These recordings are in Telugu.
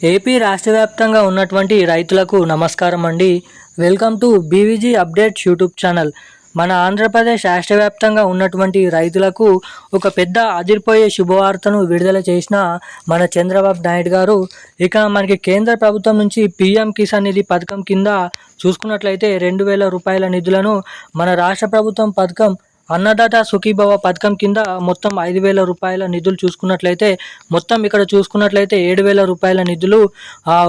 ఏపీ రాష్ట్ర వ్యాప్తంగా ఉన్నటువంటి రైతులకు నమస్కారం అండి. Welcome to BVG updates YouTube channel. మన ఆంధ్రప్రదేశ్ రాష్ట్ర వ్యాప్తంగా ఉన్నటువంటి రైతులకు ఒక పెద్ద అదిరిపోయే శుభవార్తను విడుదల చేసిన మన చంద్రబాబు నాయుడు గారు ఇక మనకి కేంద్ర ప్రభుత్వం నుంచి పీఎం కిసాన్ నిధి పథకం కింద చూసుకున్నట్లయితే రెండు వేల రూపాయల నిధులను మన రాష్ట్ర ప్రభుత్వం పథకం అన్నదాత సుఖీభవ పథకం కింద మొత్తం ఐదు వేల రూపాయల నిధులు చూసుకున్నట్లయితే మొత్తం ఇక్కడ చూసుకున్నట్లయితే ఏడు వేల రూపాయల నిధులు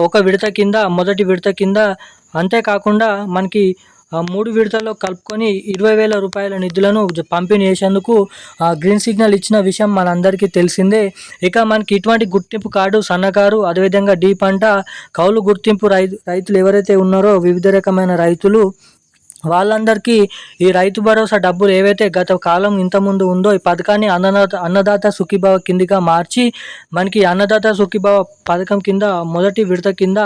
ఒక విడత కింద మొదటి విడత కింద. అంతేకాకుండా మనకి మూడు విడతల్లో కలుపుకొని ఇరవై వేల రూపాయల నిధులను పంపిణీ చేసేందుకు ఆ, గ్రీన్ సిగ్నల్ ఇచ్చిన విషయం మనందరికీ తెలిసిందే. ఇక మనకి ఇటువంటి గుర్తింపు కార్డు సన్నకారు అదేవిధంగా డీ పంట కౌలు గుర్తింపు రైతు రైతులు ఎవరైతే ఉన్నారో వివిధ రకమైన రైతులు వాళ్ళందరికీ ఈ రైతు భరోసా డబ్బులు ఏవైతే గత కాలం ఇంతకుముందు ఉందో ఈ పథకాన్ని అన్నదాత అన్నదాత సుఖీభావ కిందిగా మార్చి మనకి అన్నదాత సుఖీభావ పథకం కింద మొదటి విడత కింద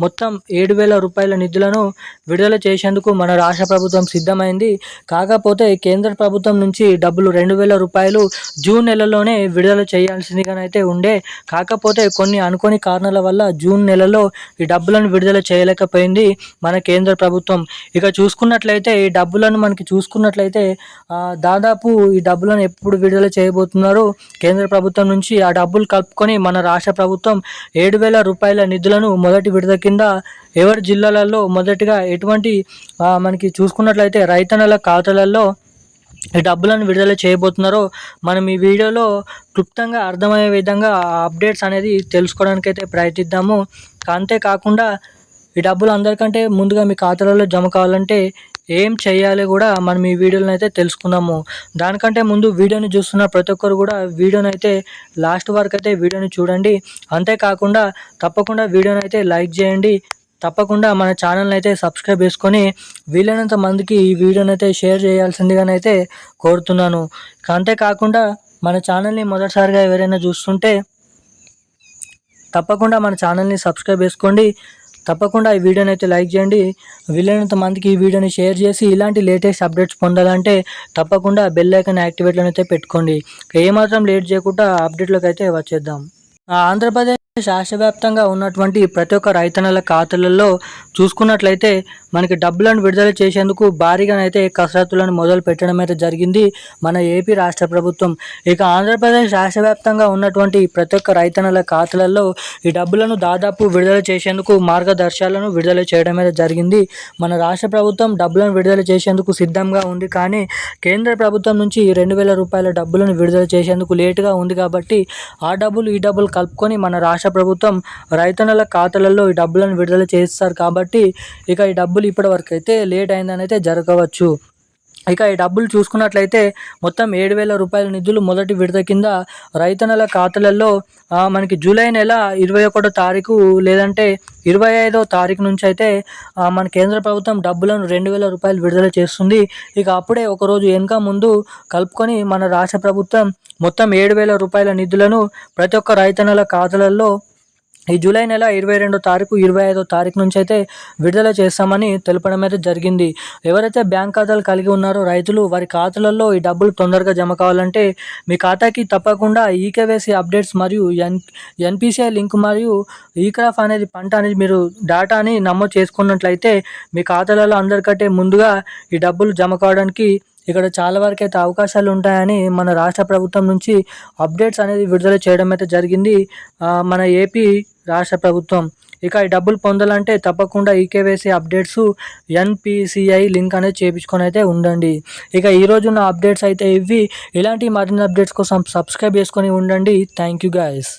మొత్తం ఏడు వేల రూపాయల నిధులను విడుదల చేసేందుకు మన రాష్ట్ర ప్రభుత్వం సిద్ధమైంది. కాకపోతే కేంద్ర ప్రభుత్వం నుంచి డబ్బులు రెండు వేల రూపాయలు జూన్ నెలలోనే విడుదల చేయాల్సిందిగానైతే ఉండే. కాకపోతే కొన్ని అనుకోని కారణాల వల్ల జూన్ నెలలో ఈ డబ్బులను విడుదల చేయలేకపోయింది మన కేంద్ర ప్రభుత్వం. ఇక చూసుకున్న చూసుకున్నట్లయితే ఈ డబ్బులను మనకి చూసుకున్నట్లయితే దాదాపు ఈ డబ్బులను ఎప్పుడు విడుదల చేయబోతున్నారో కేంద్ర ప్రభుత్వం నుంచి ఆ డబ్బులు కలుపుకొని మన రాష్ట్ర ప్రభుత్వం ఏడు వేల రూపాయల నిధులను మొదటి విడత కింద ఎవరి జిల్లాలలో మొదటిగా ఎటువంటి మనకి చూసుకున్నట్లయితే రైతన్నల ఖాతాలలో ఈ డబ్బులను విడుదల చేయబోతున్నారో మనం ఈ వీడియోలో క్లుప్తంగా అర్థమయ్యే విధంగా ఆ అప్డేట్స్ అనేది తెలుసుకోవడానికి అయితే ప్రయత్నిద్దాము. అంతేకాకుండా ఈ డబ్బులు అందరికంటే ముందుగా మీ ఖాతాలలో జమ కావాలంటే ఏం చేయాలి కూడా మనం ఈ వీడియోలో అయితే తెలుసుకున్నాము దానికంటే ముందు వీడియోని చూస్తున్న ప్రతి ఒక్కరు కూడా వీడియోని అయితే లాస్ట్ వరకు అయితే వీడియోని చూడండి. అంతేకాకుండా తప్పకుండా వీడియోని అయితే లైక్ చేయండి. తప్పకుండా మన ఛానల్ని అయితే సబ్స్క్రైబ్ చేసుకొని వీలైనంత మందికి ఈ వీడియోని అయితే షేర్ చేయాల్సిందిగానైతే కోరుతున్నాను. అంతేకాకుండా మన ఛానల్ని మొదటిసారిగా ఎవరైనా చూస్తుంటే తప్పకుండా మన ఛానల్ని సబ్స్క్రైబ్ చేసుకోండి. తప్పకుండా ఈ వీడియోని అయితే లైక్ చేయండి. వీలైనంత మందికి ఈ వీడియోని షేర్ చేసి ఇలాంటి లేటెస్ట్ అప్డేట్స్ పొందాలంటే తప్పకుండా బెల్ ఐకన్ యాక్టివేట్లో అయితే పెట్టుకోండి. ఏమాత్రం లేట్ చేయకుండా అప్డేట్లోకి అయితే వచ్చేద్దాం. ఆంధ్రప్రదేశ్ రాష్ట్ర వ్యాప్తంగా ఉన్నటువంటి ప్రతి ఒక్క రైతన్నల ఖాతాలలో చూసుకున్నట్లయితే మనకి డబ్బులను విడుదల చేసేందుకు భారీగానైతే కసరత్తులను మొదలు పెట్టడం అయితే జరిగింది మన ఏపీ రాష్ట్ర ప్రభుత్వం. ఇక ఆంధ్రప్రదేశ్ రాష్ట్ర వ్యాప్తంగా ఉన్నటువంటి ప్రతి ఒక్క రైతన్నల ఖాతాలలో ఈ డబ్బులను దాదాపు విడుదల చేసేందుకు మార్గదర్శకాలను విడుదల చేయడం అయితే జరిగింది. మన రాష్ట్ర ప్రభుత్వం డబ్బులను విడుదల చేసేందుకు సిద్ధంగా ఉంది కానీ కేంద్ర ప్రభుత్వం నుంచి రెండు వేల రూపాయల డబ్బులను విడుదల చేసేందుకు లేటుగా ఉంది కాబట్టి ఆ డబ్బులు ఈ డబ్బులు కలుపుకొని మన రాష్ట్ర ప్రభుత్వం రైతన్నల ఖాతాలలో ఈ డబ్బులను విడుదల చేస్తారు కాబట్టి ఇక ఈ డబ్బులు ఇప్పటి వరకు అయితే లేట్ అయిందని అయితే జరగవచ్చు. ఇక ఈ డబ్బులు చూసుకున్నట్లయితే మొత్తం ఏడు వేల రూపాయల నిధులు మొదటి విడత కింద రైతన్నల ఖాతాలలో మనకి జూలై నెల ఇరవై ఒకటో తారీఖు లేదంటే ఇరవై ఐదో తారీఖు నుంచి అయితే మన కేంద్ర ప్రభుత్వం డబ్బులను రెండు వేల రూపాయలు విడుదల చేస్తుంది. ఇక అప్పుడే ఒకరోజు వెనుక ముందు కలుపుకొని మన రాష్ట్ర ప్రభుత్వం మొత్తం ఏడు వేల రూపాయల నిధులను ప్రతి ఒక్క రైతన్నల ఖాతాలలో ఈ జూలై నెల ఇరవై రెండో తారీఖు ఇరవై ఐదో తారీఖు నుంచి అయితే విడుదల చేస్తామని తెలపడం అయితే జరిగింది. ఎవరైతే బ్యాంక్ ఖాతాలు కలిగి ఉన్నారో రైతులు వారి ఖాతాలలో ఈ డబ్బులు తొందరగా జమ కావాలంటే మీ ఖాతాకి తప్పకుండా ఈకేవైసీ అప్డేట్స్ మరియు ఎన్ ఎన్పిసిఐ లింక్ మరియు ఈక్రాఫ్ అనేది పంట అనేది మీరు డేటాని నమోదు చేసుకున్నట్లయితే మీ ఖాతాలలో అందరికంటే ముందుగా ఈ డబ్బులు జమ కావడానికి ఇక్కడ చాలా వరకు అయితే అవకాశాలు ఉంటాయని మన రాష్ట్ర ప్రభుత్వం నుంచి అప్డేట్స్ అనేది విడుదల చేయడం అయితే జరిగింది. మన ఏపీ రాష్ట్ర ప్రభుత్వం. ఇక ఈ డబ్బులు పొందాలంటే తప్పకుండా ఈకేవైసీ అప్డేట్స్ ఎన్పిసిఐ లింక్ అనేది చేయించుకొని అయితే ఉండండి. ఇక ఈ ఉన్న అప్డేట్స్ అయితే ఇవి. ఇలాంటి మరిన్ని అప్డేట్స్ కోసం సబ్స్క్రైబ్ చేసుకొని ఉండండి. Thank you guys.